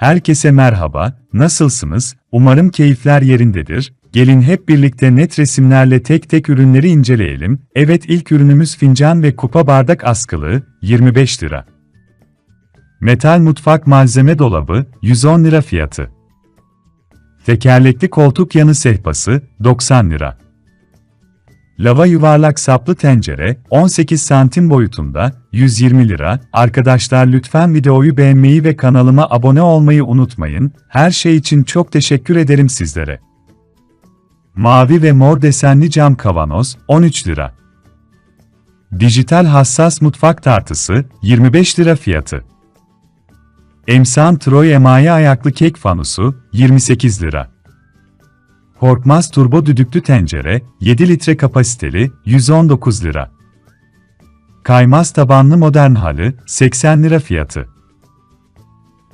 Herkese merhaba, nasılsınız? Umarım keyifler yerindedir. Gelin hep birlikte net resimlerle tek tek ürünleri inceleyelim. Evet ilk ürünümüz fincan ve kupa bardak askılığı, 25 lira. Metal mutfak malzeme dolabı, 110 lira fiyatı. Tekerlekli koltuk yanı sehpası, 90 lira. Lava yuvarlak saplı tencere, 18 santim boyutunda, 120 lira. Arkadaşlar lütfen videoyu beğenmeyi ve kanalıma abone olmayı unutmayın. Her şey için çok teşekkür ederim sizlere. Mavi ve mor desenli cam kavanoz, 13 lira. Dijital hassas mutfak tartısı, 25 lira fiyatı. Emsan Troy emaye ayaklı kek fanusu, 28 lira. Korkmaz turbo düdüklü tencere, 7 litre kapasiteli, 119 lira. Kaymaz tabanlı modern halı, 80 lira fiyatı.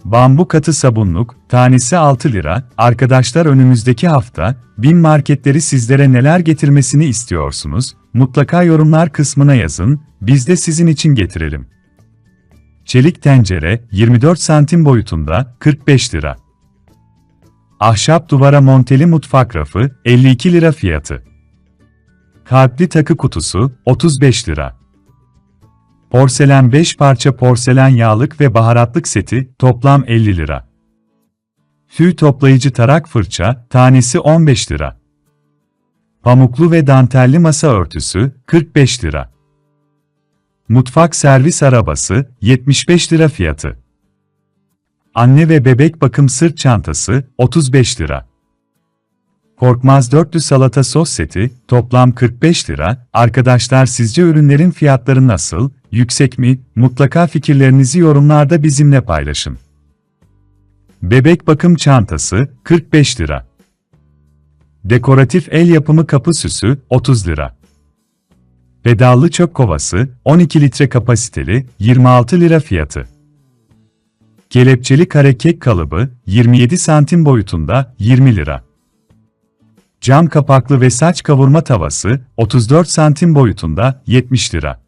Bambu katı sabunluk, tanesi 6 lira. Arkadaşlar önümüzdeki hafta, bin marketleri sizlere neler getirmesini istiyorsunuz? Mutlaka yorumlar kısmına yazın, biz de sizin için getirelim. Çelik tencere, 24 santim boyutunda, 45 lira. Ahşap duvara monteli mutfak rafı, 52 lira fiyatı. Kalpli takı kutusu, 35 lira. Porselen 5 parça porselen yağlık ve baharatlık seti, toplam 50 lira. Tüy toplayıcı tarak fırça, tanesi 15 lira. Pamuklu ve dantelli masa örtüsü, 45 lira. Mutfak servis arabası, 75 lira fiyatı. Anne ve bebek bakım sırt çantası, 35 lira. Korkmaz dörtlü salata sos seti, toplam 45 lira. Arkadaşlar sizce ürünlerin fiyatları nasıl, yüksek mi? Mutlaka fikirlerinizi yorumlarda bizimle paylaşın. Bebek bakım çantası, 45 lira. Dekoratif el yapımı kapı süsü, 30 lira. Pedallı çöp kovası, 12 litre kapasiteli, 26 lira fiyatı. Kelepçeli kare kek kalıbı, 27 santim boyutunda, 20 lira. Cam kapaklı ve saç kavurma tavası, 34 santim boyutunda, 70 lira.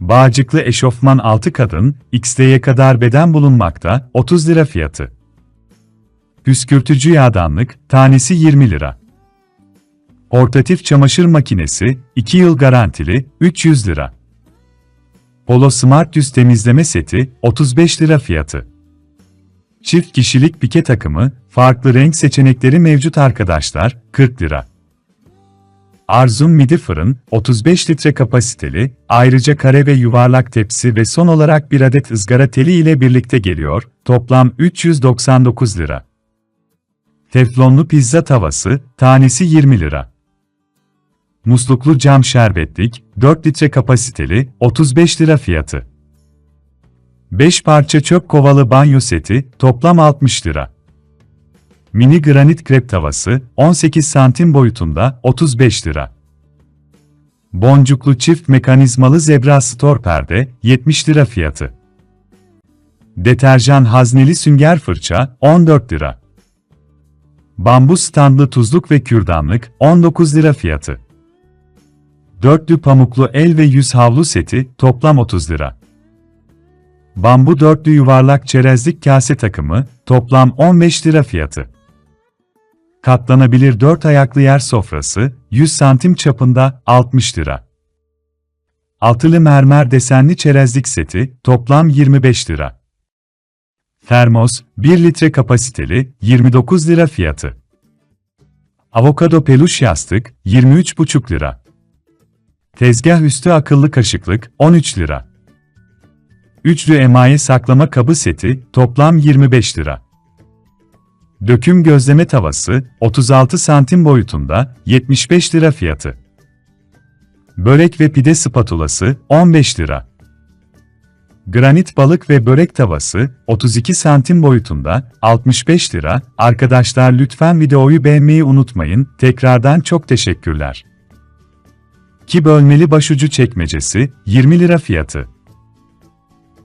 Bağcıklı eşofman 6 kadın, XD'ye kadar beden bulunmakta, 30 lira fiyatı. Püskürtücü yağdanlık, tanesi 20 lira. Portatif çamaşır makinesi, 2 yıl garantili, 300 lira. Polo Smart Yüz temizleme seti, 35 lira fiyatı. Çift kişilik pike takımı, farklı renk seçenekleri mevcut arkadaşlar, 40 lira. Arzum midi fırın, 35 litre kapasiteli, ayrıca kare ve yuvarlak tepsi ve son olarak bir adet ızgara teli ile birlikte geliyor, toplam 399 lira. Teflonlu pizza tavası, tanesi 20 lira. Musluklu cam şerbetlik, 4 litre kapasiteli, 35 lira fiyatı. 5 parça çöp kovalı banyo seti, toplam 60 lira. Mini granit krep tavası, 18 santim boyutunda, 35 lira. Boncuklu çift mekanizmalı zebra stor perde, 70 lira fiyatı. Deterjan hazneli sünger fırça, 14 lira. Bambu standlı tuzluk ve kürdanlık, 19 lira fiyatı. Dörtlü pamuklu el ve yüz havlu seti, toplam 30 lira. Bambu dörtlü yuvarlak çerezlik kase takımı, toplam 15 lira fiyatı. Katlanabilir 4 ayaklı yer sofrası, 100 santim çapında, 60 lira. Altılı mermer desenli çerezlik seti, toplam 25 lira. Termos, 1 litre kapasiteli, 29 lira fiyatı. Avokado peluş yastık, 23,5 lira. Tezgah üstü akıllı kaşıklık, 13 lira. Üçlü emaye saklama kabı seti, toplam 25 lira. Döküm gözleme tavası, 36 santim boyutunda, 75 lira fiyatı. Börek ve pide spatulası, 15 lira. Granit balık ve börek tavası, 32 santim boyutunda, 65 lira. Arkadaşlar lütfen videoyu beğenmeyi unutmayın, tekrardan çok teşekkürler. 2 bölmeli başucu çekmecesi, 20 lira fiyatı.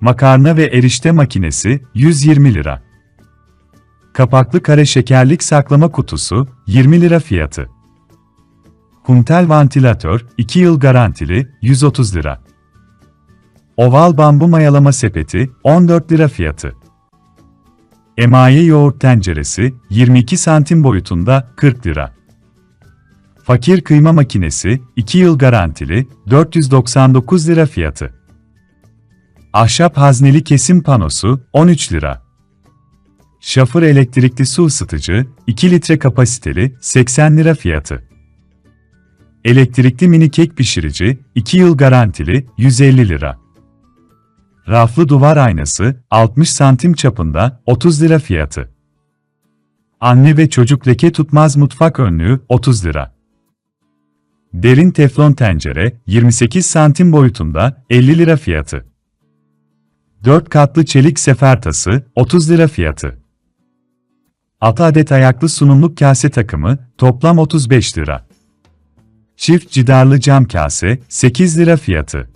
Makarna ve erişte makinesi, 120 lira. Kapaklı kare şekerlik saklama kutusu, 20 lira fiyatı. Kuntel vantilatör, 2 yıl garantili, 130 lira. Oval bambu mayalama sepeti, 14 lira fiyatı. Emaye yoğurt tenceresi 22 santim boyutunda 40 lira. Fakir kıyma makinesi 2 yıl garantili 499 lira fiyatı. Ahşap hazneli kesim panosu 13 lira. Şafır elektrikli su ısıtıcı 2 litre kapasiteli 80 lira fiyatı. Elektrikli mini kek pişirici 2 yıl garantili 150 lira. Raflı duvar aynası 60 santim çapında 30 lira fiyatı. Anne ve çocuk leke tutmaz mutfak önlüğü 30 lira. Derin teflon tencere 28 santim boyutunda 50 lira fiyatı. 4 katlı çelik sefer tası 30 lira fiyatı. 6 adet ayaklı sunumluk kase takımı toplam 35 lira. Çift cidarlı cam kase 8 lira fiyatı.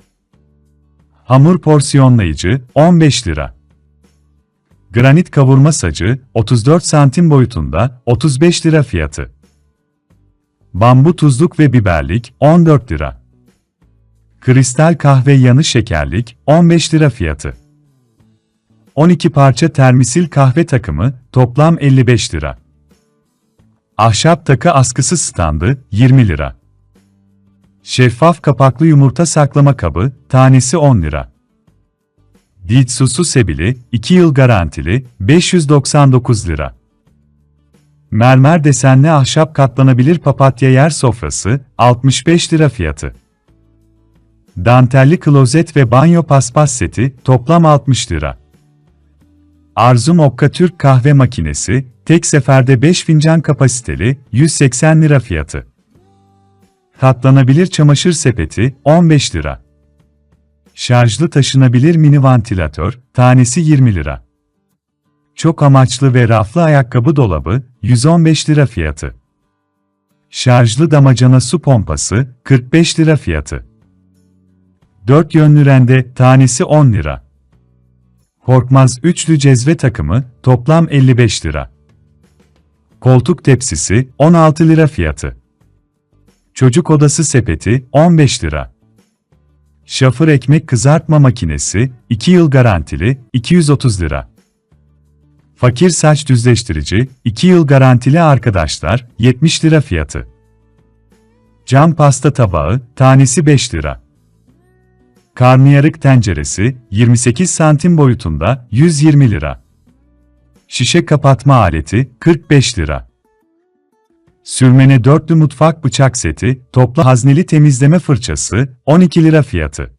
Hamur porsiyonlayıcı 15 lira. Granit kavurma sacı 34 santim boyutunda 35 lira fiyatı. Bambu tuzluk ve biberlik 14 lira. Kristal kahve yanı şekerlik 15 lira fiyatı. 12 parça termisil kahve takımı toplam 55 lira. Ahşap takı askısı standı 20 lira. Şeffaf kapaklı yumurta saklama kabı tanesi 10 lira. Ditsusu sebili 2 yıl garantili 599 lira. Mermer desenli ahşap katlanabilir papatya yer sofrası 65 lira fiyatı. Dantelli klozet ve banyo paspas seti toplam 60 lira. Arzu Mokka Türk kahve makinesi, tek seferde 5 fincan kapasiteli, 180 lira fiyatı. Katlanabilir çamaşır sepeti, 15 lira. Şarjlı taşınabilir mini vantilatör, tanesi 20 lira. Çok amaçlı ve raflı ayakkabı dolabı, 115 lira fiyatı. Şarjlı damacana su pompası, 45 lira fiyatı. 4 yönlü rende, tanesi 10 lira. Korkmaz üçlü cezve takımı, toplam 55 lira. Koltuk tepsisi, 16 lira fiyatı. Çocuk odası sepeti, 15 lira. Şafır ekmek kızartma makinesi, 2 yıl garantili, 230 lira. Fakir saç düzleştirici, 2 yıl garantili arkadaşlar, 70 lira fiyatı. Cam pasta tabağı, tanesi 5 lira. Karnıyarık tenceresi, 28 santim boyutunda, 120 lira. Şişe kapatma aleti, 45 lira. Sürmene dörtlü mutfak bıçak seti, toplu hazneli temizleme fırçası, 12 lira fiyatı.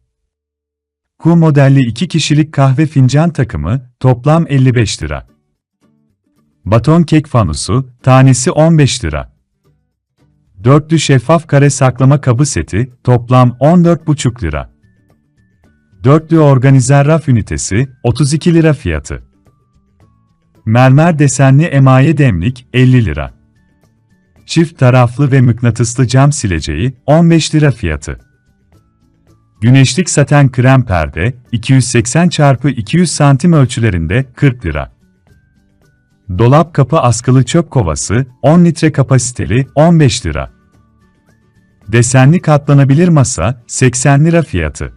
Ku modelli 2 kişilik kahve fincan takımı, toplam 55 lira. Baton kek fanusu, tanesi 15 lira. Dörtlü şeffaf kare saklama kabı seti, toplam 14,5 lira. Dörtlü organizer raf ünitesi, 32 lira fiyatı. Mermer desenli emaye demlik, 50 lira. Çift taraflı ve mıknatıslı cam sileceği, 15 lira fiyatı. Güneşlik saten krem perde, 280 x 200 santim ölçülerinde, 40 lira. Dolap kapı askılı çöp kovası, 10 litre kapasiteli, 15 lira. Desenli katlanabilir masa, 80 lira fiyatı.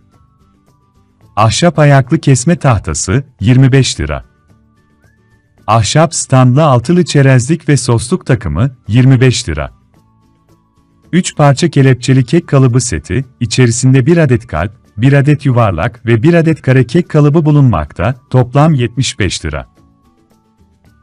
Ahşap ayaklı kesme tahtası, 25 lira. Ahşap standlı altılı çerezlik ve sosluk takımı, 25 lira. 3 parça kelepçeli kek kalıbı seti, içerisinde 1 adet kalp, 1 adet yuvarlak ve 1 adet kare kek kalıbı bulunmakta, toplam 75 lira.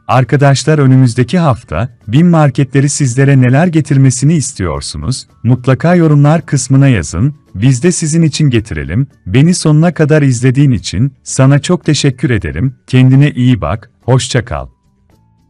Arkadaşlar önümüzdeki hafta, BİM marketleri sizlere neler getirmesini istiyorsunuz? Mutlaka yorumlar kısmına yazın, biz de sizin için getirelim. Beni sonuna kadar izlediğin için sana çok teşekkür ederim. Kendine iyi bak, hoşça kal.